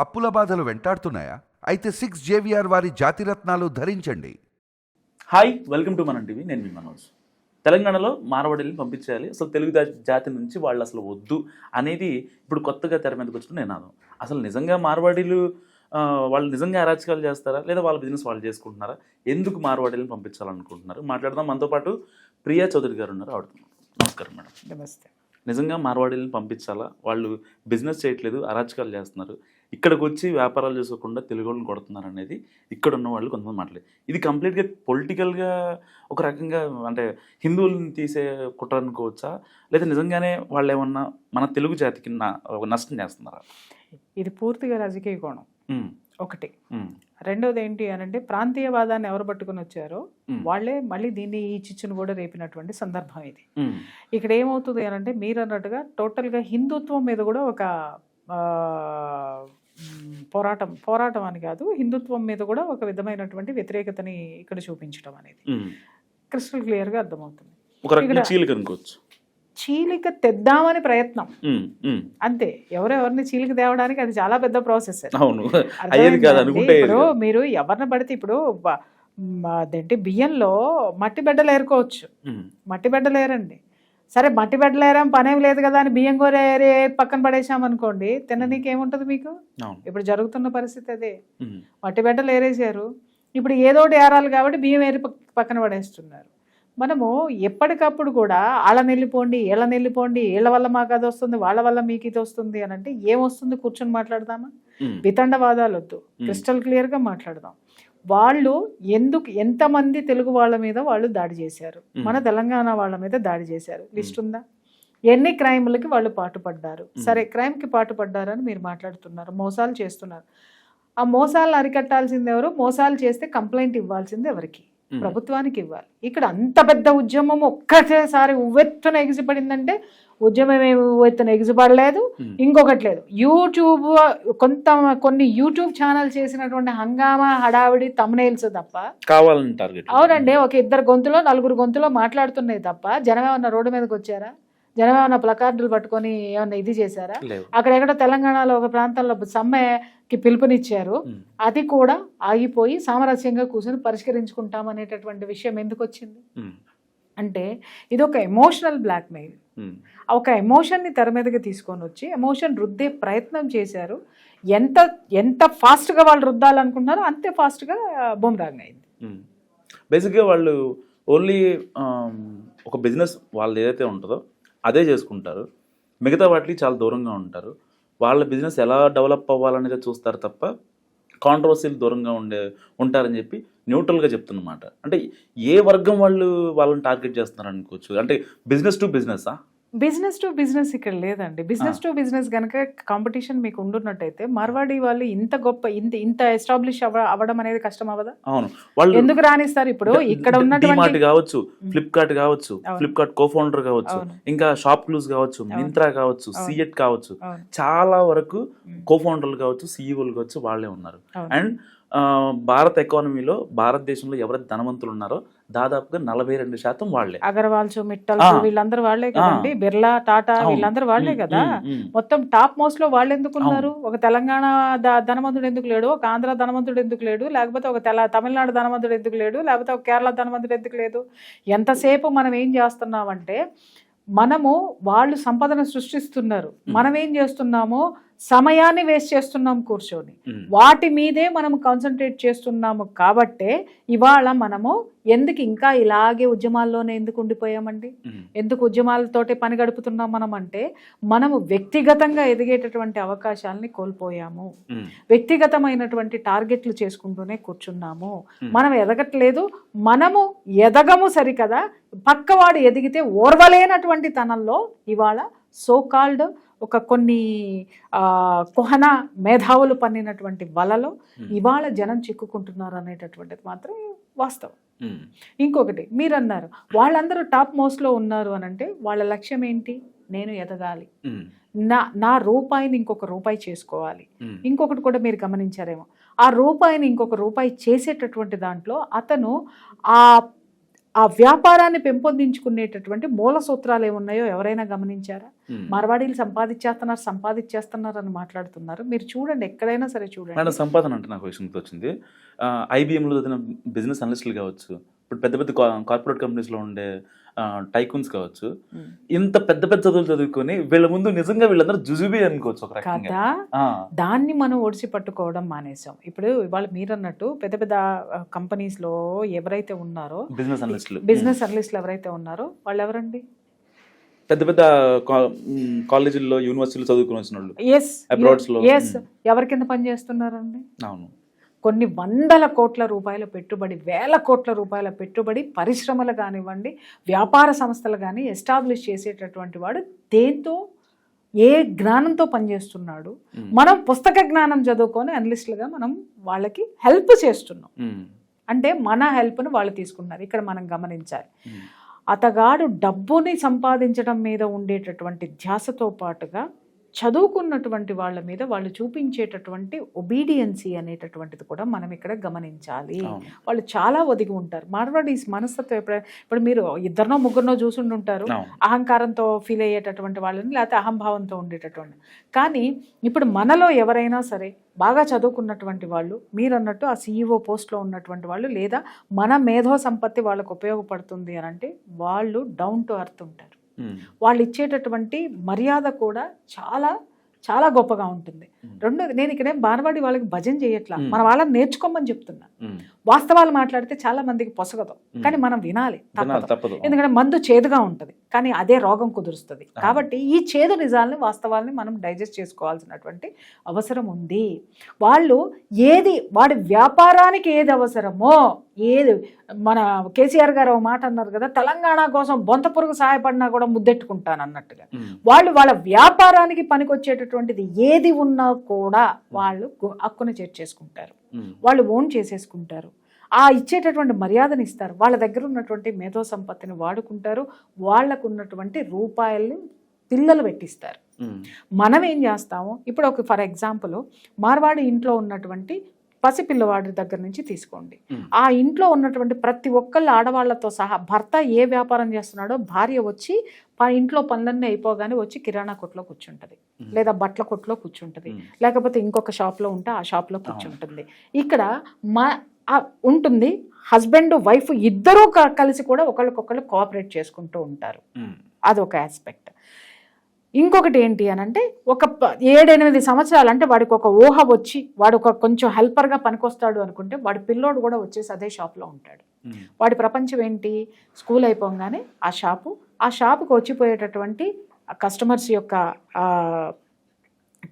అప్పుల బాధలు వెంటాడుతున్నాయా? అయితే సిక్స్ జేవిఆర్ వారి జాతిరత్నాలు ధరించండి. హాయ్ వెల్కమ్ టు మన టీవీ నేను మీ మనోజ్. తెలంగాణలో మార్వాడీలను పంపించేయాలి. అసలు తెలుగు జాతి నుంచి వాళ్ళు అసలు వద్దు అనేది ఇప్పుడు కొత్తగా తెర మీదకి వచ్చిన నినాదం. అసలు నిజంగా మార్వాడీలు వాళ్ళు నిజంగా అరాచకాలు చేస్తారా? లేదా వాళ్ళ బిజినెస్ వాళ్ళు చేసుకుంటున్నారా? ఎందుకు మార్వాడీలను పంపించాలనుకుంటున్నారు? మాట్లాడదాం. మనతో పాటు ప్రియా చౌదరి గారు ఉన్నారు. ఆవిడ నమస్కారం మేడం. నమస్తే. నిజంగా మార్వాడీలను పంపించాలా? వాళ్ళు బిజినెస్ చేయట్లేదు అరాచకాలు చేస్తున్నారు. ఇక్కడికి వచ్చి వ్యాపారాలు చేసుకోకుండా తెలుగు వాళ్ళని కొడుతున్నారు అనేది ఇక్కడ ఉన్న వాళ్ళు కొంతమంది మాట్లాడారు ఇది కంప్లీట్గా పొలిటికల్గా ఒక రకంగా అంటే హిందువులను తీసే కుట్ర అనుకోవచ్చా? లేదా నిజంగానే వాళ్ళు ఏమన్నా మన తెలుగు జాతికి నష్టం చేస్తున్నారా? ఇది పూర్తిగా రాజకీయ కోణం. ఒకటి. రెండోది ఏంటి అని అంటే ప్రాంతీయవాదాన్ని ఎవరు పట్టుకుని వచ్చారో వాళ్ళే మళ్ళీ దీన్ని ఈ చిచ్చును కూడా రేపినటువంటి సందర్భం ఇది. ఇక్కడ ఏమవుతుంది అని అంటే మీరు అన్నట్టుగా టోటల్గా హిందుత్వం మీద కూడా ఒక పోరాటం పోరాటం అని కాదు హిందుత్వం మీద కూడా ఒక విధమైనటువంటి వ్యతిరేకతని ఇక్కడ చూపించడం అనేది. క్రిస్టల్ క్లియర్గా అర్థమవుతుంది. చీలిక తెద్దామని ప్రయత్నం. అంతే ఎవరెవరిని చీలిక తేవడానికి అది చాలా పెద్ద ప్రాసెస్. ఇప్పుడు. మీరు ఎవరిని పడితే ఇప్పుడు అదేంటి బియ్యంలో మట్టి బిడ్డలు ఏరుకోవచ్చు. మట్టి బిడ్డలు ఏరండి. సరే మట్టి ఏరాం పనేం లేదు కదా అని బియ్యం కూర పక్కన పడేసాం అనుకోండి తిననీకి ఏముంటది మీకు? ఇప్పుడు జరుగుతున్న పరిస్థితి అదే. మట్టి బిడ్డలు ఏరేసారు ఇప్పుడు ఏదో ఒకటి ఏరాలి కాబట్టి బియ్యం ఏరి పక్- పక్కన పడేస్తున్నారు. మనము ఎప్పటికప్పుడు కూడా వాళ్ళ నెల్లిపోండి వీళ్ళ నెల్లిపోండి వీళ్ళ వల్ల మాకు అది వస్తుంది వాళ్ళ వల్ల మీకు ఇది వస్తుంది అని అంటే ఏమొస్తుంది కూర్చొని మాట్లాడదామా? వితండవాదాలు వద్దు క్రిస్టల్ క్లియర్గా మాట్లాడదాం. వాళ్ళు ఎందుకు ఎంతమంది తెలుగు వాళ్ళ మీద వాళ్ళు దాడి చేశారు. మన తెలంగాణ వాళ్ళ మీద దాడి చేశారు. లిస్ట్ ఉందా? ఎన్ని క్రైమ్లకి వాళ్ళు పాటుపడ్డారు? సరే క్రైమ్కి పాటుపడ్డారని మీరు మాట్లాడుతున్నారు. మోసాలు చేస్తున్నారు. ఆ మోసాలను అరికట్టాల్సింది ఎవరు? మోసాలు చేస్తే కంప్లైంట్ ఇవ్వాల్సింది ఎవరికి. ప్రభుత్వానికి ఇవ్వాలి. ఇక్కడ అంత పెద్ద ఉద్యమం ఒక్కటేసారి ఉవ్వెత్తున ఎగిసిపడిందంటే ఉద్యమం ఏమి ఉవ్వెత్తున ఎగిసిపడలేదు. ఇంకొకటి లేదు. యూట్యూబ్ కొంత కొన్ని యూట్యూబ్ ఛానల్ చేసినటువంటి హంగామా హడావిడి తమ్నైల్స్ తప్ప కావాలని టార్గెట్ అవునండి ఒక ఇద్దరు గొంతులో నలుగురు గొంతులో మాట్లాడుతున్నాయి తప్ప జనం ఏమన్నా రోడ్డు మీదకి వచ్చారా? జనం ఏమన్నా ప్లకార్డులు పట్టుకొని ఏమన్నా ఇది చేశారా? లేవు. అక్కడెక్కడ తెలంగాణలో ఒక ప్రాంతంలో సమ్మెకి పిలుపునిచ్చారు. అది కూడా ఆగిపోయి సామరస్యంగా కూర్చొని పరిష్కరించుకుంటాం అనేటటువంటి విషయం ఎందుకు వచ్చింది అంటే ఇది ఒక ఎమోషనల్ బ్లాక్మెయిల్. ఒక ఎమోషన్ని తెర మీదకి తీసుకొని వచ్చి ఎమోషన్ రుద్దే ప్రయత్నం చేశారు. ఎంత ఎంత ఫాస్ట్గా వాళ్ళు రుద్దాలనుకుంటున్నారో అంతే ఫాస్ట్గా బొమ్రాంగ్ అయింది. బేసిక్గా వాళ్ళు ఓన్లీ ఒక బిజినెస్ వాళ్ళది ఏదైతే ఉంటుందో అదే చేసుకుంటారు. మిగతా వాటికి చాలా దూరంగా ఉంటారు. వాళ్ళ బిజినెస్ ఎలా డెవలప్ అవ్వాలనేది చూస్తారు తప్ప కాంట్రవర్సీలు దూరంగా ఉండే ఉంటారని చెప్పి న్యూట్రల్గా చెప్తున్నమాట. అంటే ఏ వర్గం వాళ్ళు వాళ్ళని టార్గెట్ చేస్తున్నారు అనుకోవచ్చు అంటే బిజినెస్ టు బిజినెసా? బిజినెస్ టు బిజినెస్ ఇక్కడ లేదండి బిజినెస్ టు బిజినెస్ కనుక కాంపిటీషన్ మీకు ఉండున్నట్టయితే మార్వాడి వాళ్ళు ఇంత గొప్ప ఇంత ఇంత ఎస్టాబ్లిష్ అవ అవ్వడం అనేది కష్టం అవ్వదా అవును వాళ్ళు ఎందుకు రాణిస్తారు ఇప్పుడు ఇక్కడ ఉన్నటువంటి కావచ్చు ఫ్లిప్కార్ట్ కావచ్చు. ఫ్లిప్కార్ట్ కో ఫౌండర్ కావచ్చు. ఇంకా షాప్ క్లూజ్ కావచ్చు. మింత్రా కావచ్చు. సిఎట్ కావచ్చు చాలా వరకు. కో ఫౌండర్లు కావచ్చు సీఈఓలు కావచ్చు వాళ్ళే ఉన్నారు. అండ్ భారత ఎకానమీలో భారతదేశంలో ఎవరైతే ధనవంతులు ఉన్నారో దాదాపుగా నలభై రెండు శాతం వాళ్ళే. అగర్వాల్స్ మిట్టల్స్ ఆ. వీళ్ళందరూ వాళ్ళే కదండి. బిర్లా టాటా. వీళ్ళందరూ వాళ్ళే మ్మ్, కదా. మొత్తం టాప్ మోస్ట్లో వాళ్ళు ఎందుకు ఉన్నారు ఒక తెలంగాణ ధనవంతుడు ఎందుకు లేడు? ఒక ఆంధ్ర ధనవంతుడు ఎందుకు లేడు? లేకపోతే ఒక తమిళనాడు ధనవంతుడు ఎందుకు లేడు? లేకపోతే ఒక కేరళ ధనవంతుడు ఎందుకు లేదు? ఎంతసేపు మనం ఏం చేస్తున్నామంటే మనము వాళ్ళు సంపదను సృష్టిస్తున్నారు. మనం ఏం చేస్తున్నాము సమయాన్ని వేస్ట్ చేస్తున్నాం కూర్చొని. వాటి మీదే మనం కాన్సన్ట్రేట్ చేస్తున్నాము కాబట్టే ఇవాళ మనము ఎందుకు ఇంకా ఇలాగే ఉద్యమాల్లోనే ఎందుకు ఉండిపోయామండి. ఎందుకు ఉద్యమాలతోటే పని గడుపుతున్నాం మనం అంటే మనము వ్యక్తిగతంగా ఎదిగేటటువంటి అవకాశాలని కోల్పోయాము. వ్యక్తిగతమైనటువంటి టార్గెట్లు చేసుకుంటూనే కూర్చున్నాము. మనం ఎదగట్లేదు మనము ఎదగము సరికదా పక్కవాడు ఎదిగితే ఓర్వలేనటువంటి తనంలో ఇవాళ సోకాల్డ్ ఒక కొన్ని కుహన మేధావులు పన్నినటువంటి వలలో. ఇవాళ జనం చిక్కుకుంటున్నారు అనేటటువంటిది మాత్రం వాస్తవం. ఇంకొకటి మీరు అన్నారు వాళ్ళందరూ టాప్ మోస్ట్లో ఉన్నారు అని అంటే వాళ్ళ లక్ష్యం ఏంటి నేను ఎదగాలి. నా నా రూపాయిని ఇంకొక రూపాయి చేసుకోవాలి. ఇంకొకటి కూడా మీరు గమనించారేమో ఆ రూపాయిని ఇంకొక రూపాయి చేసేటటువంటి దాంట్లో అతను ఆ ఆ వ్యాపారాన్ని పెంపొందించుకునేటటువంటి మూల సూత్రాలు ఏమున్నాయో ఎవరైనా గమనించారా. మార్వాడీలు సంపాదించేస్తున్నారు సంపాదించేస్తున్నారు అని మాట్లాడుతున్నారు. మీరు చూడండి ఎక్కడైనా సరే చూడండి. మేడం సంపాదన అంటే నాకు విషయం వచ్చింది ఐబిఎంలో చదివిన బిజినెస్ అనలిస్టులు కావచ్చు ఇప్పుడు పెద్ద పెద్ద కార్పొరేట్ కంపెనీస్లో ఉండే టైకూన్స్ కావచ్చు. ఇంత పెద్ద పెద్ద చదువులు చదువుకొని వీళ్ళ ముందు నిజంగా వీళ్ళందరూ జుజుబి అనుకోవచ్చు ఒక రకంగా. దాన్ని మనం ఒడిసి పట్టుకోవడం మానేసాం ఇప్పుడు ఇవాళ మీరు అన్నట్టు పెద్ద పెద్ద కంపెనీస్లో ఎవరైతే ఉన్నారో బిజినెస్ అనలిస్టులు బిజినెస్ అనలిస్టులు ఎవరైతే ఉన్నారో వాళ్ళు ఎవరండి పెద్ద పెద్ద కాలేజీల్లో యూనివర్సిటీలు చదువుకుని వచ్చిన వాళ్ళు Abroads లో. ఎవరి కింద పని చేస్తున్నారండి? అవును. కొన్ని వందల కోట్ల రూపాయల పెట్టుబడి వేల కోట్ల రూపాయల పెట్టుబడి పరిశ్రమలు కానివ్వండి వ్యాపార సంస్థలు కానీ ఎస్టాబ్లిష్ చేసేటటువంటి వాడు దేంతో ఏ జ్ఞానంతో పనిచేస్తున్నాడు. మనం పుస్తక జ్ఞానం చదువుకొని అనలిస్టులుగా మనం వాళ్ళకి హెల్ప్ చేస్తున్నాం. అంటే మన హెల్ప్ను వాళ్ళు తీసుకున్నారు ఇక్కడ మనం గమనించాలి. అతగాడు డబ్బుని సంపాదించడం మీద ఉండేటటువంటి ధ్యాసతో పాటుగా చదువుకున్నటువంటి వాళ్ళ మీద వాళ్ళు చూపించేటటువంటి ఒబీడియన్సీ అనేటటువంటిది కూడా మనం ఇక్కడ గమనించాలి. వాళ్ళు చాలా ఒదిగి ఉంటారు. మార్వాడీస్ మనస్తత్వం ఎప్పుడైనా ఇప్పుడు మీరు ఇద్దరినో ముగ్గురునో చూసుండి ఉంటారు అవును. అహంకారంతో ఫీల్ అయ్యేటటువంటి వాళ్ళని లేకపోతే అహంభావంతో ఉండేటటువంటి కానీ ఇప్పుడు మనలో ఎవరైనా సరే బాగా చదువుకున్నటువంటి వాళ్ళు మీరు అన్నట్టు ఆ సీఈఓ పోస్ట్లో ఉన్నటువంటి వాళ్ళు లేదా మన మేధో సంపత్తి వాళ్ళకు ఉపయోగపడుతుంది అని అంటే వాళ్ళు డౌన్ టు అర్త్ ఉంటారు. వాళ్ళు ఇచ్చేటటువంటి మర్యాద కూడా చాలా చాలా గొప్పగా ఉంటుంది. రెండోది నేను ఇక్కడేం బానవాడి వాళ్ళకి భజన చేయట్లా. మన వాళ్ళని నేర్చుకోమని చెప్తున్నా. వాస్తవాలు మాట్లాడితే చాలా మందికి పొసగదు. కానీ మనం వినాలి తప్పదు. ఎందుకంటే మందు చేదుగా ఉంటుంది కానీ అదే రోగం కుదురుస్తుంది. కాబట్టి ఈ చేదు నిజాలని వాస్తవాల్ని మనం డైజెస్ట్ చేసుకోవాల్సినటువంటి అవసరం ఉంది. వాళ్ళు ఏది వాడి వ్యాపారానికి ఏది అవసరమో ఏది మన కేసీఆర్ గారు ఒక మాట అన్నారు కదా తెలంగాణ కోసం బొంత పురుగు సహాయపడినా కూడా ముద్దెట్టుకుంటాను అన్నట్టుగా వాళ్ళు వాళ్ళ వ్యాపారానికి పనికొచ్చేటటువంటిది ఏది ఉన్నా కూడా వాళ్ళు హక్కును చేర్చేసుకుంటారు. వాళ్ళు ఓన్ చేసేసుకుంటారు. ఆ ఇచ్చేటటువంటి మర్యాదను ఇస్తారు. వాళ్ళ దగ్గర ఉన్నటువంటి మేధో సంపత్తిని వాడుకుంటారు. వాళ్ళకు ఉన్నటువంటి రూపాయల్ని పిల్లలు పెట్టిస్తారు. మనం ఏం చేస్తాము? ఇప్పుడు ఒక ఫర్ ఎగ్జాంపుల్ మార్వాడి ఇంట్లో ఉన్నటువంటి పసిపిల్లవాడి దగ్గర నుంచి తీసుకోండి. ఆ ఇంట్లో ఉన్నటువంటి ప్రతి ఒక్కళ్ళు ఆడవాళ్ళతో సహా భర్త ఏ వ్యాపారం చేస్తున్నాడో భార్య వచ్చి ఇంట్లో పనులన్నీ అయిపోగానే వచ్చి కిరాణా కొట్లో కూర్చుంటది. లేదా బట్టల కొట్లో కూర్చుంటది. లేకపోతే ఇంకొక షాప్లో ఉంటే ఆ షాప్లో కూర్చుంటుంది. ఇక్కడ మా ఉంటుంది. హస్బెండ్ వైఫ్ ఇద్దరూ కలిసి కూడా ఒకళ్ళకొకళ్ళు కోఆపరేట్ చేసుకుంటూ ఉంటారు. అదొక ఆస్పెక్ట్ ఇంకొకటి ఏంటి అని అంటే ఒక ఏడెనిమిది సంవత్సరాలు అంటే వాడికి ఒక ఊహ వచ్చి వాడు ఒక కొంచెం హెల్పర్గా పనికొస్తాడు అనుకుంటే వాడి పిల్లోడు కూడా వచ్చేసి అదే షాప్లో ఉంటాడు. వాడి ప్రపంచం ఏంటి? స్కూల్ అయిపోగానే ఆ షాపు ఆ షాపుకి వచ్చిపోయేటటువంటి కస్టమర్స్ యొక్క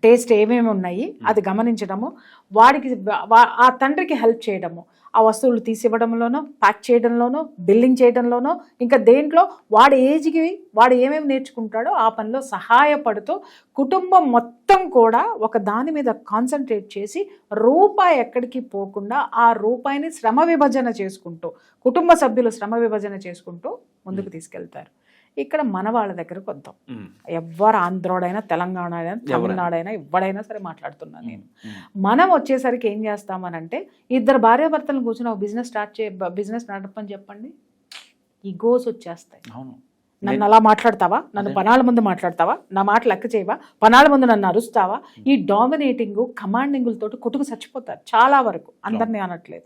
టేస్ట్ ఏమేమి ఉన్నాయి అది గమనించడము వాడికి వా- ఆ తండ్రికి హెల్ప్ చేయడము ఆ వస్తువులు తీసివ్వడంలోనో ప్యాక్ చేయడంలోనో బిల్లింగ్ చేయడంలోనో ఇంకా దేంట్లో వాడి ఏజ్కి వాడు ఏమేమి నేర్చుకుంటాడో ఆ పనిలో సహాయపడుతూ కుటుంబం మొత్తం కూడా ఒక దాని మీద కాన్సన్ట్రేట్ చేసి రూపాయి ఎక్కడికి పోకుండా ఆ రూపాయిని శ్రమ విభజన చేసుకుంటూ కుటుంబ సభ్యులు శ్రమ విభజన చేసుకుంటూ ముందుకు తీసుకెళ్తారు. ఇక్కడ మన వాళ్ళ దగ్గరకు వద్దాం. ఎవరు ఆంధ్రోడైనా తెలంగాణ అయినా తమిళనాడైనా ఎవడైనా సరే మాట్లాడుతున్నాను నేను. మనం వచ్చేసరికి ఏం చేస్తామనంటే ఇద్దరు భార్యాభర్తలను కూర్చొని ఒక బిజినెస్ స్టార్ట్ చే బిజినెస్ నడపని చెప్పండి. ఈ గోస్ వచ్చేస్తాయి. అవును. నన్ను అలా మాట్లాడతావా? నన్ను పనాల ముందు మాట్లాడతావా? నా మాట లెక్క చేయవా? పనాల ముందు నన్ను అరుస్తావా? ఈ డామినేటింగ్ కమాండింగులతోటి కొట్టుకు చచ్చిపోతారు చాలా వరకు. అందరినీ అనట్లేదు.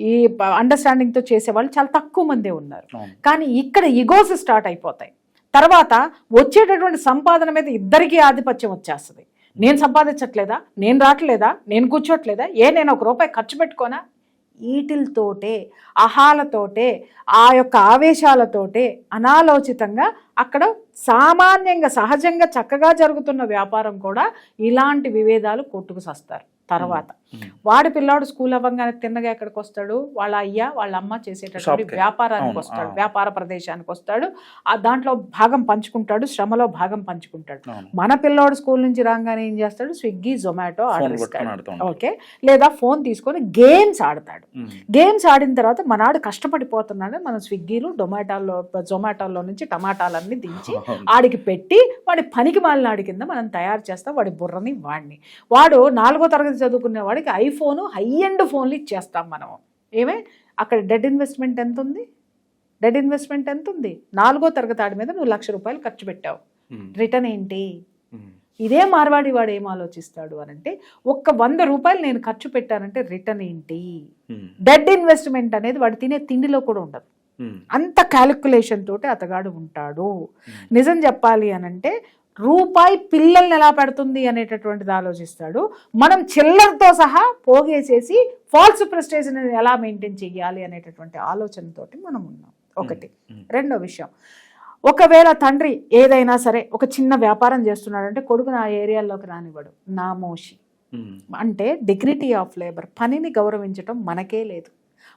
ఈ అండర్స్టాండింగ్తో చేసేవాళ్ళు చాలా తక్కువ మందే ఉన్నారు. కానీ ఇక్కడ ఇగోస్ స్టార్ట్ అయిపోతాయి. తర్వాత వచ్చేటటువంటి సంపాదన మీద ఇద్దరికీ ఆధిపత్యం వచ్చేస్తుంది. నేను సంపాదించట్లేదా? నేను రావట్లేదా? నేను కూర్చోట్లేదా? ఏ నేను ఒక రూపాయి ఖర్చు పెట్టుకోనా? ఈటిలతోటే అహాలతోటే ఆ యొక్క ఆవేశాలతోటే అనాలోచితంగా అక్కడ సామాన్యంగా సహజంగా చక్కగా జరుగుతున్న వ్యాపారం కూడా ఇలాంటి విభేదాలు కొట్టుకు సస్తారు. తర్వాత. వాడి పిల్లాడు స్కూల్ అవ్వగానే తిన్నగా ఎక్కడికి వస్తాడు? వాళ్ళ అయ్య వాళ్ళ అమ్మ చేసేటటువంటి. వ్యాపారానికి వస్తాడు. వ్యాపార ప్రదేశానికి వస్తాడు. ఆ దాంట్లో భాగం పంచుకుంటాడు శ్రమలో భాగం పంచుకుంటాడు. మన పిల్లోడు స్కూల్ నుంచి రాగానే ఏం చేస్తాడు? స్విగ్గీ జొమాటో ఆర్డర్ ఇస్తాడు. ఓకే? లేదా ఫోన్ తీసుకొని గేమ్స్ ఆడతాడు. గేమ్స్ ఆడిన తర్వాత మనాడు కష్టపడిపోతున్నాడు. మనం స్విగ్గీలు డొమాటోలో జొమాటోలో నుంచి టమాటాలన్నీ దించి. ఆడికి పెట్టి వాడి పనికి మాలినాడి కింద మనం తయారు చేస్తాం. వాడి బుర్రని వాడిని. వాడు నాలుగో తరగతి చదువుకునే వాడికి ఐఫోన్ హై ఎండ్ ఫోన్లు ఇచ్చేస్తాం మనం. ఏమే? అక్కడ డెడ్ ఇన్వెస్ట్మెంట్ ఎంత ఉంది డెడ్ ఇన్వెస్ట్మెంట్ ఎంత ఉంది నాలుగో తరగతి ఆడి మీద నువ్వు లక్ష రూపాయలు ఖర్చు పెట్టావు. రిటర్న్ ఏంటి? ఇదే మార్వాడి వాడు ఏం ఆలోచిస్తాడు అని అంటే ఒక్క వంద రూపాయలు నేను ఖర్చు పెట్టానంటే రిటర్న్ ఏంటి? డెడ్ ఇన్వెస్ట్మెంట్ అనేది వాడు తినే తిండిలో కూడా ఉండదు. అంత క్యాలిక్యులేషన్ తోటి అతగాడు ఉంటాడు. నిజం చెప్పాలి అని అంటే రూపాయి పిల్లల్ని ఎలా పెడుతుంది అనేటటువంటిది ఆలోచిస్తాడు. మనం చిల్లరతో సహా పోగేసేసి ఫాల్స్ ప్రెస్టేజ్ని ఎలా మెయింటైన్ చేయాలి అనేటటువంటి ఆలోచనతోటి మనం ఉన్నాం. ఒకటి. రెండో విషయం. ఒకవేళ తండ్రి ఏదైనా సరే ఒక చిన్న వ్యాపారం చేస్తున్నాడంటే కొడుకుని ఆ ఏరియాలోకి రానివ్వడు. నామోషి అంటే డిగ్నిటీ ఆఫ్ లేబర్ పనిని గౌరవించటం మనకే లేదు.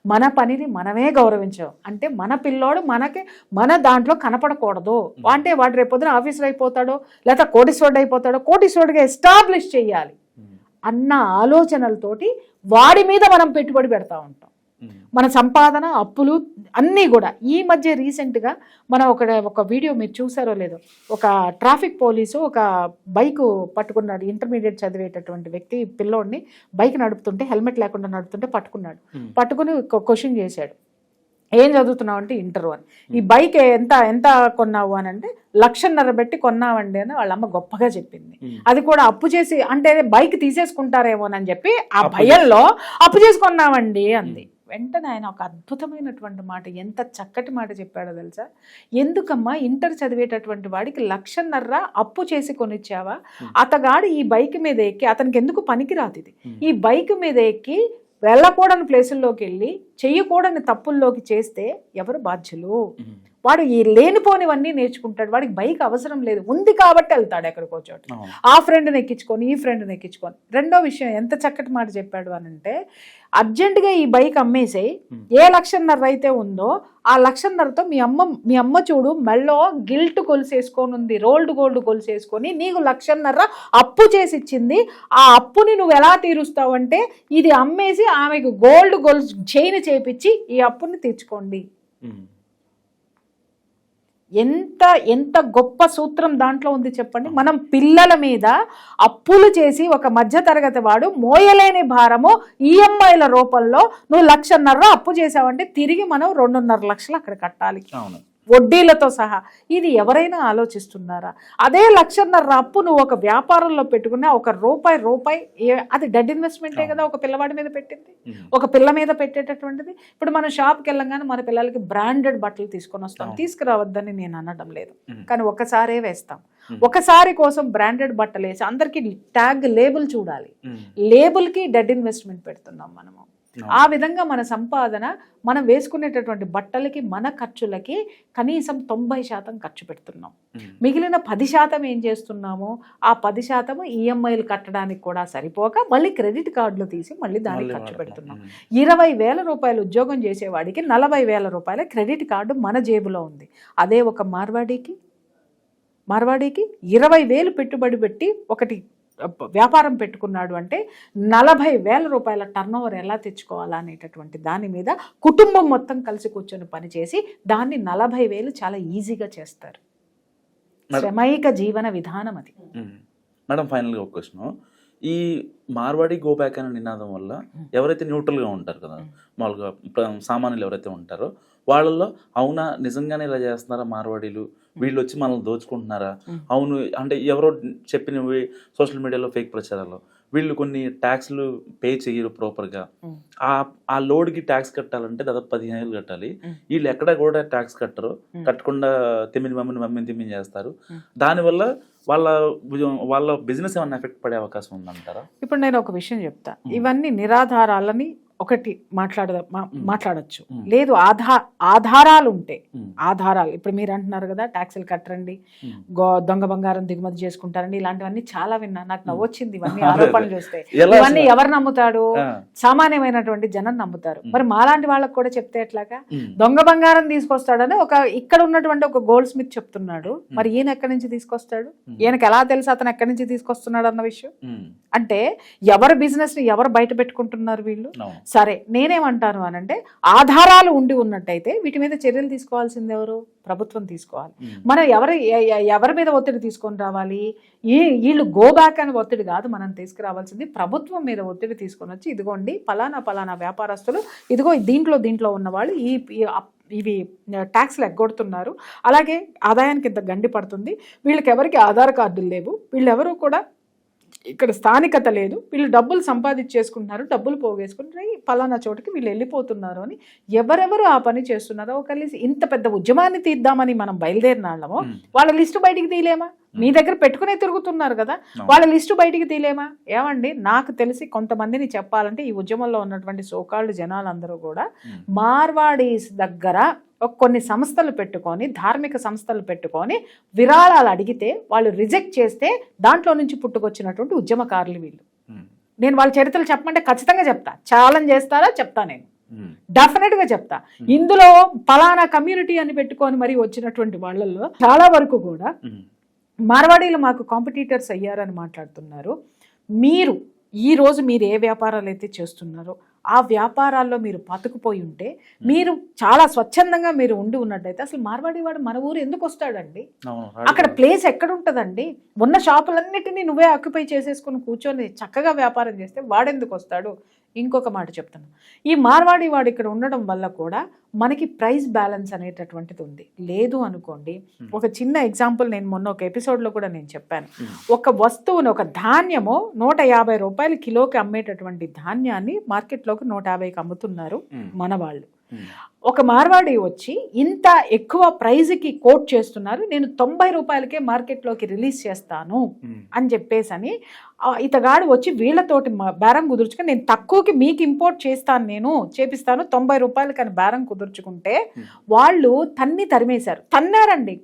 మన పనిని మనమే గౌరవించాం. అంటే మన పిల్లోడు మనకి మన దాంట్లో కనపడకూడదు. అంటే వాడు రేపొద్దున ఆఫీసర్ అయిపోతాడో లేదా కోటీశ్వరుడు అయిపోతాడో కోటీశ్వరుడిగా ఎస్టాబ్లిష్ చేయాలి. అన్న ఆలోచనలతోటి వాడి మీద మనం పెట్టుబడి పెడతా ఉంటాం. మన సంపాదన అప్పులు అన్నీ కూడా. ఈ మధ్య రీసెంట్గా మనం ఒక ఒక వీడియో మీరు చూసారో లేదో ఒక ట్రాఫిక్ పోలీసు ఒక బైక్ పట్టుకున్నాడు ఇంటర్మీడియట్ చదివేటటువంటి వ్యక్తి పిల్లోడిని బైక్ నడుపుతుంటే హెల్మెట్ లేకుండా నడుపుతుంటే పట్టుకున్నాడు. పట్టుకుని క్వశ్చన్ చేశాడు. ఏం చదువుతున్నావు అంటే ఇంటర్ అని. ఈ బైక్ ఎంత ఎంత కొన్నావు అని అంటే లక్షన్నర పెట్టి కొన్నావండి అని వాళ్ళ అమ్మ గొప్పగా చెప్పింది. అది కూడా అప్పు చేసి అంటే బైక్ తీసేసుకుంటారేమోనని చెప్పి ఆ భయంలో అప్పు చేసుకున్నామండి అంది. వెంటనే ఆయన ఒక అద్భుతమైనటువంటి మాట ఎంత చక్కటి మాట చెప్పాడో తెలుసా ఎందుకమ్మా ఇంటర్ చదివేటటువంటి వాడికి లక్షన్నర అప్పు చేసి కొనిచ్చావా. అతగాడు ఈ బైక్ మీద ఎక్కి అతనికి ఎందుకు పనికిరాదు ఇది. ఈ బైక్ మీద ఎక్కి వెళ్ళకూడని ప్లేసుల్లోకి వెళ్ళి చెయ్యకూడని తప్పుల్లోకి చేస్తే ఎవరు బాధ్యులు. వాడు ఈ లేనిపోనివన్నీ నేర్చుకుంటాడు. వాడికి బైక్ అవసరం లేదు. ఉంది కాబట్టి వెళ్తాడు ఎక్కడికో చోట. ఆ ఫ్రెండ్ని ఎక్కించుకొని ఈ ఫ్రెండ్ని ఎక్కించుకొని. రెండో విషయం ఎంత చక్కటి మాట చెప్పాడు అని అంటే అర్జెంటుగా ఈ బైక్ అమ్మేసేయి. ఏ లక్షన్నర అయితే ఉందో ఆ లక్షన్నరతో మీ అమ్మ మీ అమ్మ చూడు మెళ్ళో గిల్ట్ కొలిసేసుకొని ఉంది రోల్డ్ గోల్డ్ కొలిసేసుకొని నీకు లక్షన్నర అప్పు చేసి ఇచ్చింది ఆ అప్పుని నువ్వు ఎలా తీరుస్తావు అంటే ఇది అమ్మేసి ఆమెకు గోల్డ్ గోల్డ్ చైన్ చేపించి ఈ అప్పుని తీర్చుకోండి. ఎంత ఎంత గొప్ప సూత్రం దాంట్లో ఉంది చెప్పండి? మనం పిల్లల మీద అప్పులు చేసి ఒక మధ్యతరగతి వాడు మోయలేని భారము ఈఎంఐల రూపంలో నువ్వు లక్షన్నర అప్పు చేసావంటే తిరిగి మనం రెండున్నర లక్షలు అక్కడ కట్టాలి. అవును. వడ్డీలతో సహా ఇది ఎవరైనా ఆలోచిస్తున్నారా అదే లక్షన్నర అప్పు నువ్వు ఒక వ్యాపారంలో పెట్టుకున్నా ఒక రూపాయి రూపాయి అది డెడ్ ఇన్వెస్ట్మెంటే కదా ఒక పిల్లవాడి మీద పెట్టింది. ఒక పిల్ల మీద పెట్టేటటువంటిది ఇప్పుడు మనం షాప్కి వెళ్ళంగానే మన పిల్లలకి బ్రాండెడ్ బట్టలు తీసుకొని వస్తాం. తీసుకురావద్దని నేను అనడం లేదు. కానీ ఒకసారే వేస్తాం. ఒకసారి కోసం బ్రాండెడ్ బట్టలు వేసి అందరికి ట్యాగ్ లేబుల్ చూడాలి. లేబుల్కి డెడ్ ఇన్వెస్ట్మెంట్ పెడుతున్నాం మనము. ఆ విధంగా మన సంపాదన మనం వేసుకునేటటువంటి బట్టలకి మన ఖర్చులకి కనీసం తొంభై శాతం ఖర్చు పెడుతున్నాం. మిగిలిన పది శాతం ఏం చేస్తున్నాము ఆ పది శాతం ఈఎంఐలు కట్టడానికి కూడా సరిపోక మళ్ళీ క్రెడిట్ కార్డులు తీసి మళ్ళీ దానికి ఖర్చు. పెడుతున్నాం. ఇరవై వేల రూపాయలు ఉద్యోగం చేసేవాడికి నలభై వేల రూపాయల క్రెడిట్ కార్డు మన జేబులో ఉంది అదే ఒక మార్వాడికి మార్వాడికి ఇరవై వేలు పెట్టుబడి పెట్టి ఒకటి వ్యాపారం పెట్టుకున్నాడు అంటే నలభై వేల రూపాయల టర్న్ ఓవర్ ఎలా తెచ్చుకోవాలా అనేటటువంటి దాని మీద కుటుంబం మొత్తం కలిసి కూర్చొని పనిచేసి దాన్ని నలభై వేలు చాలా ఈజీగా చేస్తారు. శ్రమైక జీవన విధానం అది. మేడం ఫైనల్గా ఒక క్వశ్చన్. ఈ మార్వాడి గో బ్యాక్ అనే నినాదం వల్ల ఎవరైతే న్యూట్రల్గా ఉంటారు కదా మామూలుగా సామాన్యులు ఎవరైతే ఉంటారో వాళ్ళల్లో అవునా నిజంగానే ఇలా చేస్తున్నారా మార్వాడీలు? వీళ్ళు వచ్చి మనల్ని దోచుకుంటున్నారా. అవును అంటే ఎవరో చెప్పినవి సోషల్ మీడియాలో ఫేక్ ప్రచారాలు వీళ్ళు కొన్ని ట్యాక్స్లు పే చేయరు ప్రాపర్గా. ఆ ఆ లోడ్కి ట్యాక్స్ కట్టాలంటే దాదాపు పదిహేను వేలు కట్టాలి. వీళ్ళు ఎక్కడ కూడా ట్యాక్స్ కట్టరు. కట్టకుండా తిమ్మిని మమ్మల్ని మమ్మల్ని తిమ్మిని చేస్తారు. దానివల్ల వాళ్ళ వాళ్ళ బిజినెస్ ఏమైనా ఎఫెక్ట్ పడే అవకాశం ఉందంటారా ఇప్పుడు నేను ఒక విషయం చెప్తా. ఇవన్నీ నిరాధారాలని ఒకటి మాట్లాడద మా- ఉమ్. మాట్లాడొచ్చు. లేదు ఆధా ఆధారాలు ఉంటే. ఆధారాలు ఇప్పుడు మీరు అంటున్నారు కదా ట్యాక్సీలు కట్టరండి దొంగ బంగారం దిగుమతి చేసుకుంటారండి ఇలాంటివన్నీ చాలా విన్నా నాకు నవ్వొచ్చింది ఇవన్నీ ఆరోపణలు. చూస్తే ఇవన్నీ? ఎవరు నమ్ముతాడు సామాన్యమైనటువంటి జనం నమ్ముతారు. మరి మాలాంటి వాళ్ళకి కూడా చెప్తే ఎట్లాగా. దొంగ బంగారం తీసుకొస్తాడని ఒక ఇక్కడ ఉన్నటువంటి ఒక గోల్డ్ స్మిత్ చెప్తున్నాడు మరి ఈయన ఎక్కడి నుంచి తీసుకొస్తాడు. ఈయనకి ఎలా తెలుసు అతను ఎక్కడి నుంచి తీసుకొస్తున్నాడు అన్న విషయం. అంటే ఎవరి బిజినెస్ని ఎవరు బయట పెట్టుకుంటున్నారు వీళ్ళు సరే నేనేమంటాను అనంటే ఆధారాలు ఉండి ఉన్నట్టయితే వీటి మీద చర్యలు తీసుకోవాల్సింది ఎవరు? ప్రభుత్వం తీసుకోవాలి. మనం ఎవరి ఎవరి మీద ఒత్తిడి తీసుకొని రావాలి? ఈ వీళ్ళు గో బ్యాక్ అని ఒత్తిడి కాదు మనం తీసుకురావాల్సింది ప్రభుత్వం మీద ఒత్తిడి తీసుకొని వచ్చి ఇదిగోండి పలానా పలానా వ్యాపారస్తులు ఇదిగో దీంట్లో దీంట్లో ఉన్న వాళ్ళు ఈ ఇవి ట్యాక్స్లు ఎగ్గొడుతున్నారు. అలాగే ఆదాయానికి ఇంత గండి పడుతుంది. వీళ్ళకి ఎవరికి ఆధార్ కార్డులు లేవు. వీళ్ళెవరూ కూడా ఇక్కడ స్థానికత లేదు వీళ్ళు డబ్బులు సంపాదించేసుకుంటున్నారు డబ్బులు పోగేసుకుంటున్నారు ఈ పలానా చోటుకి వీళ్ళు వెళ్ళిపోతున్నారు అని ఎవరెవరు ఆ పని చేస్తున్నారో కలిసి ఇంత పెద్ద ఉద్యమాన్ని తీద్దామని మనం బయలుదేరిన వాళ్ళము ఉమ్. వాళ్ళ లిస్టు బయటికి తీయలేమా మీ దగ్గర పెట్టుకునే తిరుగుతున్నారు కదా. వాళ్ళ లిస్టు బయటికి తీయలేమా ఏమండి నాకు తెలిసి కొంతమందిని చెప్పాలంటే ఈ ఉద్యమంలో ఉన్నటువంటి సోకాళ్ళు జనాలందరూ కూడా. మార్వాడీస్ దగ్గర ఒక కొన్ని సంస్థలు పెట్టుకొని ధార్మిక సంస్థలు పెట్టుకొని విరాళాలు అడిగితే వాళ్ళు రిజెక్ట్ చేస్తే దాంట్లో నుంచి పుట్టుకొచ్చినటువంటి ఉద్యమకారులు వీళ్ళు. నేను వాళ్ళ చరిత్రలు చెప్పమంటే ఖచ్చితంగా చెప్తా. ఛాలెంజ్ చేస్తారా? చెప్తా నేను. డెఫినెట్గా చెప్తా. ఇందులో పలానా కమ్యూనిటీ అని పెట్టుకొని మరి వచ్చినటువంటి వాళ్ళల్లో చాలా వరకు కూడా. మార్వాడీలు మాకు కాంపిటీటర్స్ అయ్యారని మాట్లాడుతున్నారు. మీరు ఈ రోజు మీరు ఏ వ్యాపారాలు అయితే చేస్తున్నారో ఆ వ్యాపారాల్లో మీరు పతుకుపోయి ఉంటే మీరు చాలా స్వచ్ఛందంగా మీరు ఉండి ఉన్నట్టయితే అసలు మార్వాడి వాడు మన ఊరు ఎందుకు వస్తాడండి? అక్కడ ప్లేస్ ఎక్కడ ఉంటుందండి ఉన్న షాపులన్నిటినీ నువ్వే ఆక్యుపై చేసేసుకుని కూర్చొని చక్కగా వ్యాపారం చేస్తే వాడెందుకు వస్తాడు? ఇంకొక మాట చెప్తాను ఈ మార్వాడి వాడు ఇక్కడ ఉండడం వల్ల కూడా మనకి ప్రైస్ బ్యాలెన్స్ అనేటటువంటిది ఉంది లేదు అనుకోండి ఒక చిన్న ఎగ్జాంపుల్ నేను మొన్న ఒక ఎపిసోడ్లో కూడా నేను చెప్పాను. ఒక వస్తువుని ఒక ధాన్యము నూట యాభై రూపాయలు కిలోకి అమ్మేటటువంటి ధాన్యాన్ని మార్కెట్లోకి నూట యాభైకి అమ్ముతున్నారు. మన వాళ్ళు. ఒక మార్వాడి వచ్చి ఇంత ఎక్కువ ప్రైజ్కి కోట్ చేస్తున్నారు నేను తొంభై రూపాయలకే మార్కెట్లోకి రిలీజ్ చేస్తాను. అని చెప్పేసి అని ఇతగాడు వచ్చి వీళ్ళతోటి బేరం కుదుర్చుకొని నేను తక్కువకి మీకు ఇంపోర్ట్ చేస్తాను నేను చేపిస్తాను తొంభై రూపాయలకి అని బేరం కుదుర్చుకుంటే. వాళ్ళు తన్ని తరిమేశారు తన్నారండి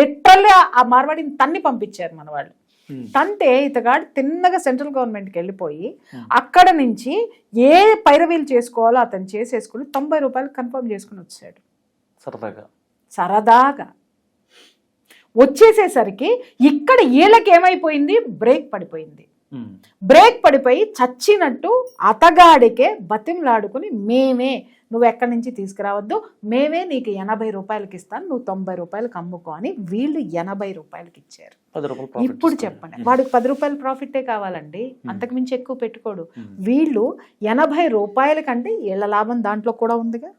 లిటరల్లీ ఆ మార్వాడిని తన్ని పంపించారు మన వాళ్ళు ఉమ్. తంతే ఇతగాడు తిన్నగా సెంట్రల్ గవర్నమెంట్కి వెళ్ళిపోయి Hmm. అక్కడ నుంచి ఏ పైరవీలు చేసుకోవాలో అతను చేసేసుకుని తొంభై రూపాయలు కన్ఫర్మ్ చేసుకుని వచ్చాడు సరదాగా సరదాగా వచ్చేసేసరికి ఇక్కడ వీళ్ళకి ఏమైపోయింది బ్రేక్ పడిపోయింది ఉమ్. బ్రేక్ పడిపోయి చచ్చినట్టు అతగాడికే బతిమలాడుకుని మేమే నువ్వు ఎక్కడి నుంచి తీసుకురావద్దు. మేమే నీకు ఎనభై రూపాయలకి ఇస్తాను నువ్వు తొంభై రూపాయలకి అమ్ముకో అని వీళ్ళు ఎనభై రూపాయలకి ఇచ్చారు. ఇప్పుడు. చెప్పండి. వాడికి పది రూపాయల ప్రాఫిటే కావాలండి? అంతకుమించి ఎక్కువ పెట్టుకోడు. వీళ్ళు ఎనభై రూపాయల కంటే ఏళ్ళ లాభం దాంట్లో కూడా ఉందిగా?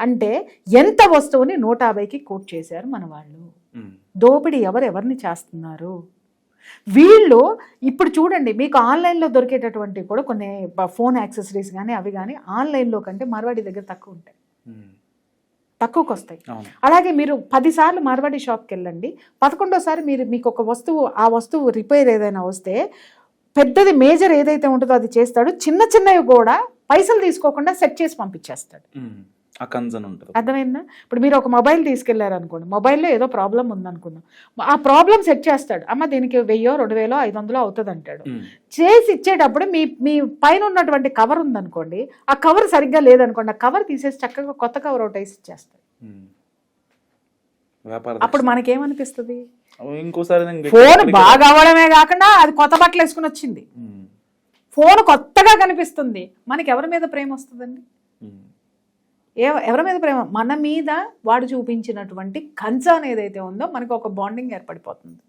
అంటే ఎంత వస్తువుని నూట యాభైకి కోట్ చేశారు మన వాళ్ళు. దోపిడీ ఎవరు ఎవరిని చేస్తున్నారు? వీళ్ళు ఇప్పుడు చూడండి మీకు ఆన్లైన్లో దొరికేటటువంటి కూడా కొన్ని ఫోన్ యాక్సెసరీస్ కానీ అవి కానీ ఆన్లైన్లో కంటే మార్వాడి దగ్గర తక్కువ ఉంటాయి. తక్కువకి వస్తాయి అలాగే మీరు పదిసార్లు మార్వాడి షాప్కి వెళ్ళండి పదకొండోసారి మీరు మీకు ఒక వస్తువు ఆ వస్తువు రిపేర్ ఏదైనా వస్తే పెద్దది మేజర్ ఏదైతే ఉంటుందో అది చేస్తాడు. చిన్న చిన్నవి కూడా పైసలు తీసుకోకుండా సెట్ చేసి పంపించేస్తాడు. ఆ కన్సర్న్ ఉంటుంది. అర్థమైందా? ఇప్పుడు మీరు ఒక మొబైల్ తీసుకెళ్ళారు అనుకోండి మొబైల్లో ఏదో ప్రాబ్లం ఉందనుకుందాం. ఆ ప్రాబ్లం సెట్ చేస్తాడు. అమ్మ దీనికి వెయ్యో రెండు వేలో ఐదు వందలో అవుతుంది అంటాడు. చేసి ఇచ్చేటప్పుడు మీ మీ పైన ఉన్నటువంటి కవర్ ఉందనుకోండి ఆ కవర్ సరిగ్గా లేదనుకోండి ఆ కవర్ తీసేసి చక్కగా కొత్త కవర్ ఒకటి వేసి ఇచ్చేస్తాడు. అప్పుడు మనకేమనిపిస్తుంది. ఇంకోసారి ఫోన్ బాగా అవ్వడమే కాకుండా అది కొత్త బట్టలు వేసుకుని వచ్చింది. ఫోన్ కొత్తగా కనిపిస్తుంది. మనకి ఎవరి మీద ప్రేమ వస్తుందండి. ఏ ఎవరి మీద ప్రేమ? మన మీద వాడు చూపించినటువంటి కన్సర్న్ ఏదైతే ఉందో మనకు ఒక బాండింగ్ ఏర్పడిపోతుంది.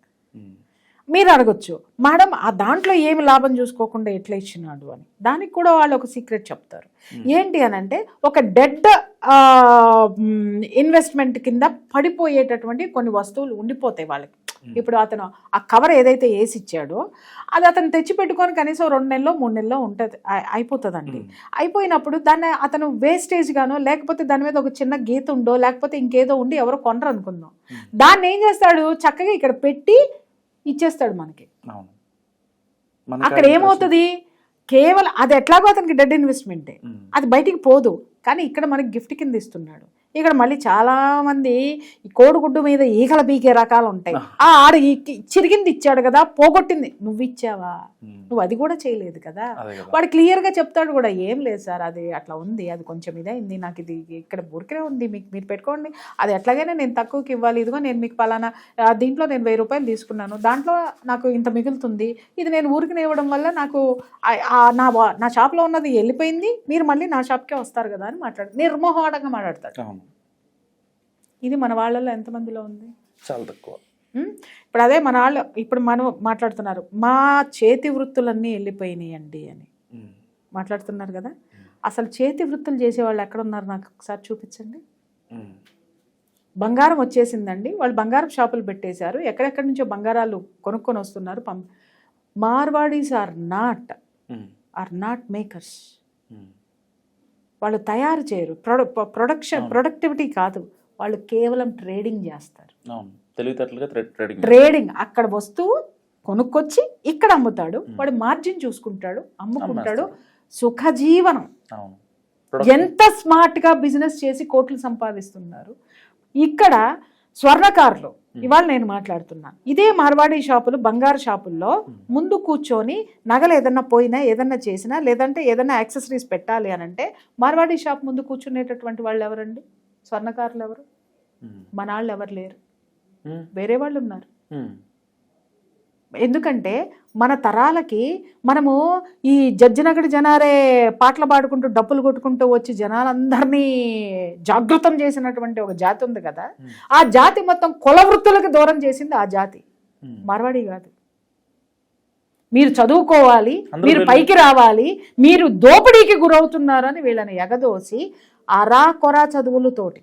మీరు అడగొచ్చు మేడం ఆ దాంట్లో ఏమి లాభం చూసుకోకుండా ఎట్లా ఇచ్చినాడు? అని. దానికి కూడా వాళ్ళు ఒక సీక్రెట్ చెప్తారు. ఏంటి అని అంటే ఒక డెడ్ ఇన్వెస్ట్మెంట్ కింద పడిపోయేటటువంటి కొన్ని వస్తువులు ఉండిపోతాయి వాళ్ళకి. ఇప్పుడు అతను ఆ కవర్ ఏదైతే వేసి ఇచ్చాడో అది అతను తెచ్చి పెట్టుకొని కనీసం రెండు నెలలో మూడు నెలలో ఉంటుంది అయిపోతుందండి. అయిపోయినప్పుడు దాన్ని అతను వేస్టేజ్ గానో లేకపోతే దాని మీద ఒక చిన్న గీత ఉండో లేకపోతే ఇంకేదో ఉండి ఎవరో కొనరు అనుకుందాం. దాన్ని ఏం చేస్తాడు? చక్కగా ఇక్కడ పెట్టి ఇచ్చేస్తాడు మనకి. అక్కడ ఏమవుతుంది? కేవలం అది ఎట్లాగో అతనికి డెడ్ ఇన్వెస్ట్మెంటే. అది బయటికి పోదు. కానీ ఇక్కడ మనకి గిఫ్ట్ కింద ఇస్తున్నాడు. ఇక్కడ మళ్ళీ చాలా మంది ఈ కోడిగుడ్డు మీద ఈగల బీకే రకాలు ఉంటాయి. ఆ ఆడ చిరిగింది ఇచ్చాడు కదా పోగొట్టింది. నువ్వు ఇచ్చావా. నువ్వు అది కూడా చేయలేదు కదా? వాడు క్లియర్గా చెప్తాడు కూడా ఏం లేదు సార్ అది అట్లా ఉంది అది కొంచెం ఇదైంది నాకు ఇది ఇక్కడ ఊరికే ఉంది మీకు మీరు పెట్టుకోండి. అది ఎట్లాగైనా నేను తక్కువకి ఇవ్వాలి ఇదిగో నేను మీకు పలానా దీంట్లో నేను వెయ్యి రూపాయలు తీసుకున్నాను దాంట్లో నాకు ఇంత మిగులుతుంది ఇది నేను ఊరికి ఇవ్వడం వల్ల నాకు నా నా షాప్లో ఉన్నది వెళ్ళిపోయింది మీరు మళ్ళీ నా షాప్కే వస్తారు కదా అని మాట్లాడు నిర్మోహమాటంగా మాట్లాడతాడు. ఇది మన వాళ్ళలో ఎంతమందిలో ఉంది? చాలా తక్కువ? ఇప్పుడు అదే మన వాళ్ళు ఇప్పుడు మనం మాట్లాడుతున్నారు మా చేతి వృత్తులన్నీ వెళ్ళిపోయినాయి అండి అని. మాట్లాడుతున్నారు కదా? అసలు చేతి వృత్తులు చేసేవాళ్ళు ఎక్కడ ఉన్నారు నాకు ఒకసారి చూపించండి. బంగారం వచ్చేసిందండి. వాళ్ళు బంగారం షాపులు పెట్టేశారు. ఎక్కడెక్కడి నుంచో బంగారాలు కొనుక్కొని వస్తున్నారు. పం Marwaris are not. Are not makers. వాళ్ళు తయారు చేయరు. ప్రొడ ప్రొడక్షన్ ప్రొడక్టివిటీ కాదు. వాళ్ళు కేవలం ట్రేడింగ్ చేస్తారు. తెలివితేటలుగా ట్రేడింగ్ ట్రేడింగ్. అక్కడ వస్తువు కొనుక్కొచ్చి ఇక్కడ అమ్ముతాడు. వాడు మార్జిన్ చూసుకుంటాడు అమ్ముకుంటాడు. సుఖజీవనం. ఎంత స్మార్ట్గా బిజినెస్ చేసి కోట్లు సంపాదిస్తున్నారు. ఇక్కడ స్వర్ణకారులు ఇవాళ నేను మాట్లాడుతున్నా. ఇదే మార్వాడి షాపులు బంగారు షాపుల్లో ముందు కూర్చొని నగలు ఏదన్నా పోయినా ఏదన్నా చేసినా లేదంటే ఏదన్నా యాక్సెసరీస్ పెట్టాలి అని అంటే మార్వాడి షాప్ ముందు కూర్చునేటటువంటి వాళ్ళు ఎవరండి? స్వర్ణకారులు ఎవరు ఉమ్. మన వాళ్ళు ఎవరు లేరు. వేరే వాళ్ళు ఉన్నారు. ఎందుకంటే మన తరాలకి మనము ఈ జడ్జినగడి జనారే పాటలు పాడుకుంటూ డప్పులు కొట్టుకుంటూ వచ్చి జనాలందరినీ జాగృతం చేసినటువంటి ఒక జాతి ఉంది కదా ఆ జాతి మొత్తం కుల వృత్తులకు దూరం చేసింది ఆ జాతి. మార్వాడి కాదు మీరు చదువుకోవాలి మీరు పైకి రావాలి మీరు దోపిడీకి గురవుతున్నారని వీళ్ళని ఎగదోసి అరా కొరా చదువులతోటి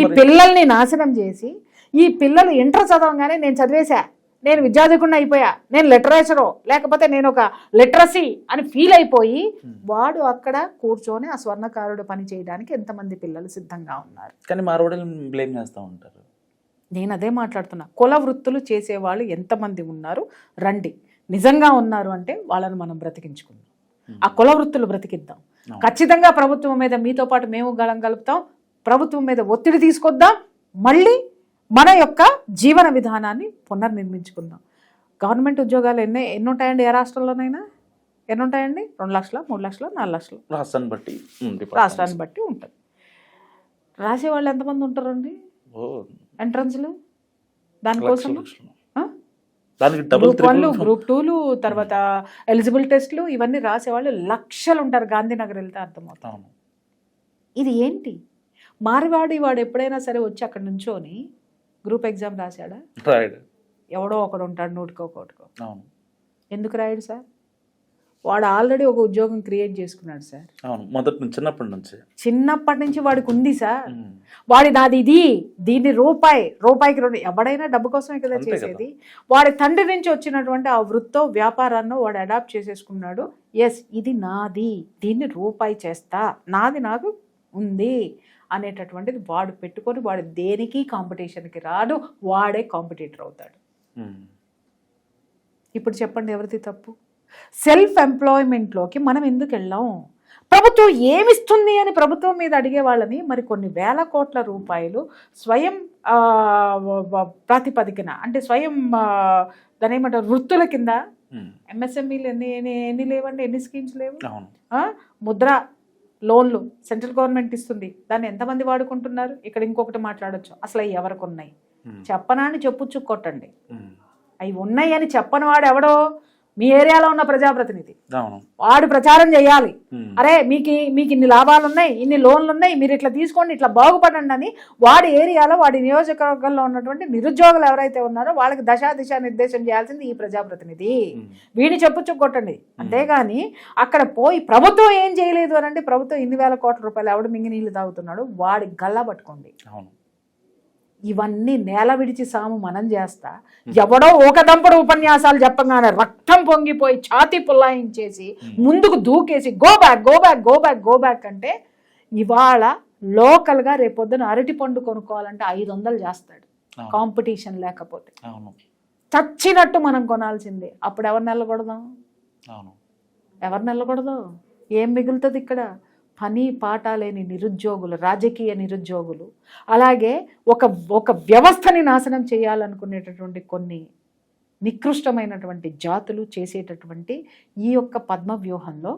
ఈ పిల్లల్ని నాశనం చేసి ఈ పిల్లలు ఇంటర్ చదవగానే నేను చదివేశా. నేను విద్యాధికుడిని అయిపోయా. నేను లిటరేచరు లేకపోతే నేను ఒక లిటరసీ అని ఫీల్ అయిపోయి వాడు అక్కడ కూర్చొని ఆ స్వర్ణకారుడు పని చేయడానికి ఎంతమంది పిల్లలు సిద్ధంగా ఉన్నారు. కానీ మార్వాడీలు బ్లేమ్ చేస్తూ ఉంటారు. నేను అదే మాట్లాడుతున్నా. కుల వృత్తులు చేసేవాళ్ళు ఎంతమంది ఉన్నారు? రండి. నిజంగా ఉన్నారు అంటే వాళ్ళని మనం బ్రతికించుకుందాం. ఆ కుల వృత్తులు బ్రతికిద్దాం. ఖచ్చితంగా ప్రభుత్వం మీద మీతో పాటు మేము గళం కలుపుతాం. ప్రభుత్వం మీద ఒత్తిడి తీసుకొద్దాం. మళ్ళీ మన యొక్క జీవన విధానాన్ని పునర్నిర్మించుకుందాం. గవర్నమెంట్ ఉద్యోగాలు ఎన్ని ఎన్ని ఉంటాయండి ఏ రాష్ట్రంలోనైనా? ఎన్ని ఉంటాయండి? రెండు లక్షల మూడు లక్షల నాలుగు లక్షలు? రాష్ట్రాన్ని బట్టి. రాష్ట్రాన్ని బట్టి ఉంటుంది. రాసే వాళ్ళు ఎంతమంది ఉంటారండి? ఎంట్రన్స్లు దానికోసం. దానికి డబుల్ గ్రూప్ వన్లు గ్రూప్ టూలు తర్వాత ఎలిజిబుల్ టెస్ట్లు ఇవన్నీ రాసేవాళ్ళు లక్షలు ఉంటారు గాంధీనగర్ వెళ్తే అర్థమవుతుంది. అవును. ఇది ఏంటి? మారివాడి వాడు ఎప్పుడైనా సరే వచ్చి అక్కడ నుంచోని గ్రూప్ ఎగ్జామ్ రాశాడా? ఎవడో ఒకడు ఉంటాడు నూటికో అవును. ఎందుకు రాయడు సార్? వాడు ఆల్రెడీ ఒక ఉద్యోగం క్రియేట్ చేసుకున్నాడు సార్. అవును మొదటి నుంచి చిన్నప్పటి నుంచి. చిన్నప్పటి నుంచి వాడికి ఉంది సార్. వాడి నాది ఇది దీన్ని రూపాయి రూపాయికి రెండు ఎవడైనా డబ్బు కోసమే కదా. చేసేది. వాడి తండ్రి నుంచి వచ్చినటువంటి ఆ వృత్తో వ్యాపారాన్ని వాడు అడాప్ట్ చేసేసుకున్నాడు. ఎస్ ఇది నాది దీన్ని రూపాయి చేస్తా నాది నాకు ఉంది అనేటటువంటిది వాడు పెట్టుకొని వాడు దేనికి కాంపిటీషన్కి రాడు వాడే కాంపిటీటర్ అవుతాడు. ఇప్పుడు చెప్పండి ఎవరిది తప్పు? సెల్ఫ్ ఎంప్లాయ్మెంట్లోకి మనం ఎందుకు వెళ్ళాం ప్రభుత్వం ఏమిస్తుంది అని ప్రభుత్వం మీద అడిగే వాళ్ళని మరి కొన్ని వేల కోట్ల రూపాయలు స్వయం ప్రాతిపదికన అంటే స్వయం దాని ఏమంటారు వృత్తుల కింద. ఎంఎస్ఎంఈలు ఎన్ని ఎన్ని లేవండి? ఎన్ని స్కీమ్స్ లేవు? ముద్ర లోన్లు సెంట్రల్ గవర్నమెంట్ ఇస్తుంది. దాన్ని ఎంతమంది వాడుకుంటున్నారు? ఇక్కడ ఇంకొకటి మాట్లాడొచ్చు. అసలు అవి ఎవరికి ఉన్నాయి. చెప్పనా అని చెప్పుచ్చు కొట్టండి. అవి ఉన్నాయి అని చెప్పని వాడు ఎవడో మీ ఏరియాలో ఉన్న ప్రజాప్రతినిధి. వాడు ప్రచారం చేయాలి. అరే మీకు మీకు ఇన్ని లాభాలు ఉన్నాయి ఇన్ని లోన్లు ఉన్నాయి మీరు ఇట్లా తీసుకోండి ఇట్లా బాగుపడండి అని వాడి ఏరియాలో వాడి నియోజకవర్గంలో ఉన్నటువంటి నిరుద్యోగులు ఎవరైతే ఉన్నారో వాళ్ళకి దశా దిశ నిర్దేశం చేయాల్సింది ఈ ప్రజాప్రతినిధి. వీడిని చెప్పు కొట్టండి. అంతేగాని అక్కడ పోయి ప్రభుత్వం ఏం చేయలేదు అని అంటే ప్రభుత్వం ఇన్ని వేల కోట్ల రూపాయలు ఎవడు మింగి నీళ్ళు తాగుతున్నాడు వాడి గల్లా పట్టుకోండి. అవును. ఇవన్నీ నేల విడిచి సాము మనం చేస్తా. ఎవడో ఒక దంపడు ఉపన్యాసాలు చెప్పగానే రక్తం పొంగిపోయి ఛాతీ పుల్లాయించేసి ముందుకు దూకేసి go back go back go back go back అంటే ఇవాళ లోకల్గా రేపొద్దున అరటి పండు కొనుక్కోవాలంటే ఐదు వందలు చేస్తాడు. కాంపిటీషన్ లేకపోతే. అవును. చచ్చినట్టు మనం కొనాల్సిందే. అప్పుడు ఎవరు నెలకొడదాం అవును. ఎవరు నెలకొడదాం ఏం మిగులుతుంది ఇక్కడ? పని పాట లేని నిరుద్యోగులు రాజకీయ నిరుద్యోగులు అలాగే ఒక ఒక వ్యవస్థని నాశనం చేయాలనుకునేటటువంటి కొన్ని నికృష్టమైనటువంటి జాతులు చేసేటటువంటి ఈ యొక్క పద్మ వ్యూహంలో.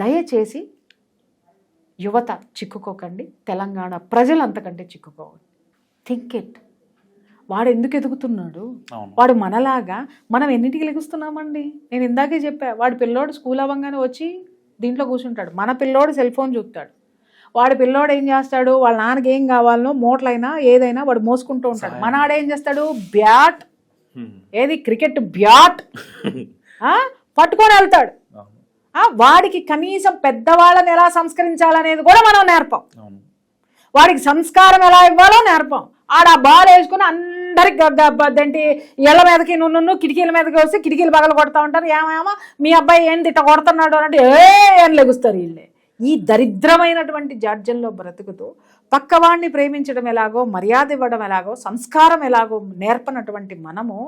దయచేసి యువత చిక్కుకోకండి తెలంగాణ ప్రజలు అంతకంటే చిక్కుకోకండి. థింక్ ఇట్ వాడు ఎందుకు ఎదుగుతున్నాడు? వాడు మనలాగా మనం ఎన్నింటికి లెగుస్తున్నామండి? నేను ఇందాకే చెప్పా వాడు పిల్లోడు స్కూల్ అవ్వగానే వచ్చి దీంట్లో కూర్చుంటాడు. మన పిల్లోడు సెల్ ఫోన్ చూస్తాడు వాడి పిల్లోడు ఏం చేస్తాడు? వాళ్ళ నాన్నకి ఏం కావాలనో మూటలైనా ఏదైనా వాడు మోసుకుంటూ ఉంటాడు. మన ఆడ ఏం చేస్తాడు? బ్యాట్. ఏది? Cricket bat. పట్టుకొని వెళ్తాడు. వాడికి కనీసం పెద్దవాళ్ళని ఎలా సంస్కరించాలనేది కూడా మనం నేర్పం. వాడికి సంస్కారం ఎలా ఇవ్వాలో నేర్పం. ఆడ బాల్ వేసుకుని అందరికి అదేంటి ఇళ్ళ మీదకి నున్ను కిటికీల మీదకి వస్తే కిటికీలు పగలు కొడతా ఉంటారు. ఏమేమో మీ అబ్బాయి ఏంటి ఇట్ట కొడుతున్నాడు అంటే ఏ అని లెగుస్తారు వీళ్ళే. ఈ దరిద్రమైనటువంటి జాడ్యంలో బ్రతుకుతూ పక్కవాడిని ప్రేమించడం ఎలాగో మర్యాద ఇవ్వడం ఎలాగో సంస్కారం ఎలాగో నేర్పనటువంటి మనము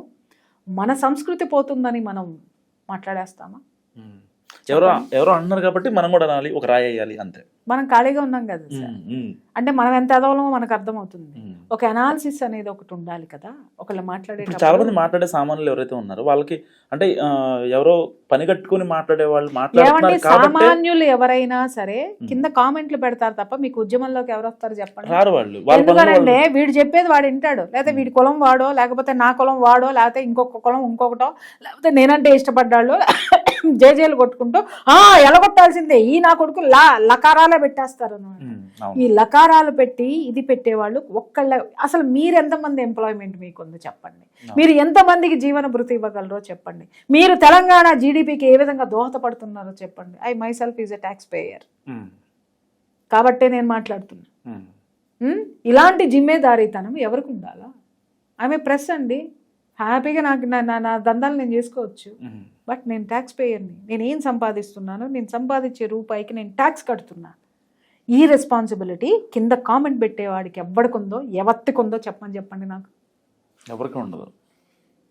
మన సంస్కృతి పోతుందని మనం మాట్లాడేస్తామా? ఎవరో ఎవరో అంటున్నారు కాబట్టి మనం కూడా అనాలి ఒక రాయి వేయాలి అంతే. మనం ఖాళీగా ఉన్నాం కదా సార్. అంటే మనం ఎంత ఎదవలమో మనకు అర్థమవుతుంది. ఒక అనాలిసిస్ అనేది ఒకటి ఉండాలి కదా. ఒకళ్ళు ఇప్పుడు చాలా మంది మాట్లాడే సామాన్యులు ఎవరైతే ఉన్నారో వాళ్ళకి అంటే ఎవరో పని కట్టుకొని మాట్లాడే వాళ్ళు కాబట్టి సామాన్యులు ఎవరైనా సరే కింద కామెంట్లు పెడతారు తప్ప మీకు ఉద్యమంలోకి ఎవరు వస్తారు చెప్పండి. రారు వాళ్ళు. వాళ్ళు- వీడు చెప్పేది వాడు వింటాడు. లేకపోతే వీడి కులం వాడో లేకపోతే నా కులం వాడో లేకపోతే ఇంకొక కులం ఇంకొకటో లేకపోతే నేనంటే ఇష్టపడ్డాడు జేజేలు కొట్టుకుంటూ ఆ ఎలగొట్టాల్సిందే. ఈ నా కొడుకు లా లకారాలే పెట్టేస్తారు అన్నమాట. Hmm. అవును. ఈ లకారాలు పెట్టి ఇది పెట్టేవాళ్ళు ఒక్కళ్ళ అసలు మీరు ఎంతమంది ఎంప్లాయ్మెంట్ మీకు ఉందో చెప్పండి మీరు ఎంతమందికి జీవన భృతి ఇవ్వగలరో చెప్పండి. మీరు తెలంగాణ జీడిపికి ఏ విధంగా దోహదపడుతున్నారో చెప్పండి. I myself is a tax payer. కాబట్టే నేను మాట్లాడుతున్నా. ఇలాంటి జిమ్మేదారీతనం ఎవరికి ఉండాలా? ఆమె ప్రెస్ అండి. హ్యాపీగా నాకు నా నా- దందాలు నేను చేసుకోవచ్చు. బట్ నేను ట్యాక్స్ పేయర్ని నేను ఏం సంపాదిస్తున్నాను నేను సంపాదించే రూపాయికి నేను ట్యాక్స్ కడుతున్నాను ఈ రెస్పాన్సిబిలిటీ కింద కామెంట్ పెట్టేవాడికి ఎవ్వడికుందో ఎవత్తికుందో చెప్పమని చెప్పండి నాకు. ఎవరికి ఉండదు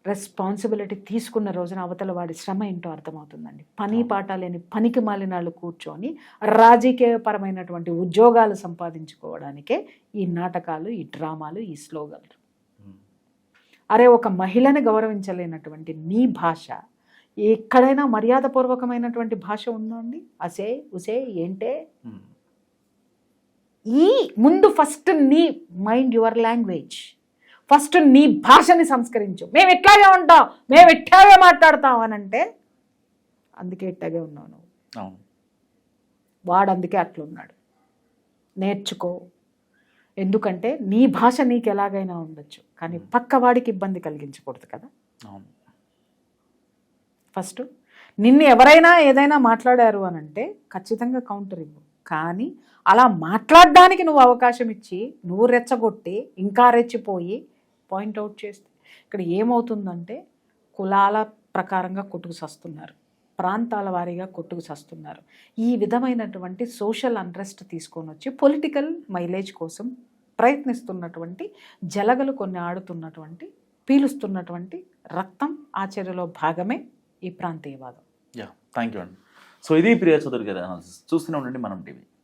రెస్పాన్సిబిలిటీ తీసుకున్న రోజున అవతల వాడి శ్రమ ఏంటో అర్థమవుతుందండి. పని పాట లేని పనికి మాలినాళ్ళు కూర్చొని రాజకీయపరమైనటువంటి ఉద్యోగాలు సంపాదించుకోవడానికే ఈ నాటకాలు ఈ డ్రామాలు ఈ స్లోగన్లు. అరే ఒక మహిళని గౌరవించలేనటువంటి నీ భాష ఎక్కడైనా మర్యాదపూర్వకమైనటువంటి భాష ఉందా అండి అసే ఉసే ఏంటే. ఈ ముందు ఫస్ట్ నీ మైండ్ యువర్ లాంగ్వేజ్ ఫస్ట్ నీ భాషని సంస్కరించు. మేము ఇట్లాగే ఉంటాం. మేము ఇట్లాగే మాట్లాడతాం అని అంటే అందుకే ఇట్లాగే ఉన్నావు నువ్వు. వాడు అందుకే అట్లున్నాడు. నేర్చుకో. ఎందుకంటే నీ భాష నీకు ఎలాగైనా ఉండొచ్చు. కానీ పక్క వాడికి ఇబ్బంది కలిగించకూడదు కదా. ఫస్ట్ నిన్ను ఎవరైనా ఏదైనా మాట్లాడారు అని అంటే ఖచ్చితంగా కౌంటర్ ఇవ్వు. కానీ అలా మాట్లాడడానికి నువ్వు అవకాశం ఇచ్చి నువ్వు రెచ్చగొట్టి ఇంకా రెచ్చిపోయి పాయింట్అవుట్ చేస్తే ఇక్కడ ఏమవుతుందంటే కులాల ప్రకారంగా కొట్టుకు సస్తున్నారు. ప్రాంతాల వారీగా కొట్టుకు సస్తున్నారు. ఈ విధమైనటువంటి సోషల్ అన్రెస్ట్ తీసుకొని వచ్చి పొలిటికల్ మైలేజ్ కోసం ప్రయత్నిస్తున్నటువంటి జలగలు కొన్ని ఆడుతున్నటువంటి పీలుస్తున్నటువంటి రక్తం ఆచర్యలో భాగమే ఈ ప్రాంతీయవాదం. యా థ్యాంక్ యూ అండి. సో ఇది ప్రియా చౌదరి గారి అనాలిసిస్ చూస్తూనే ఉండండి మనం టీవీ.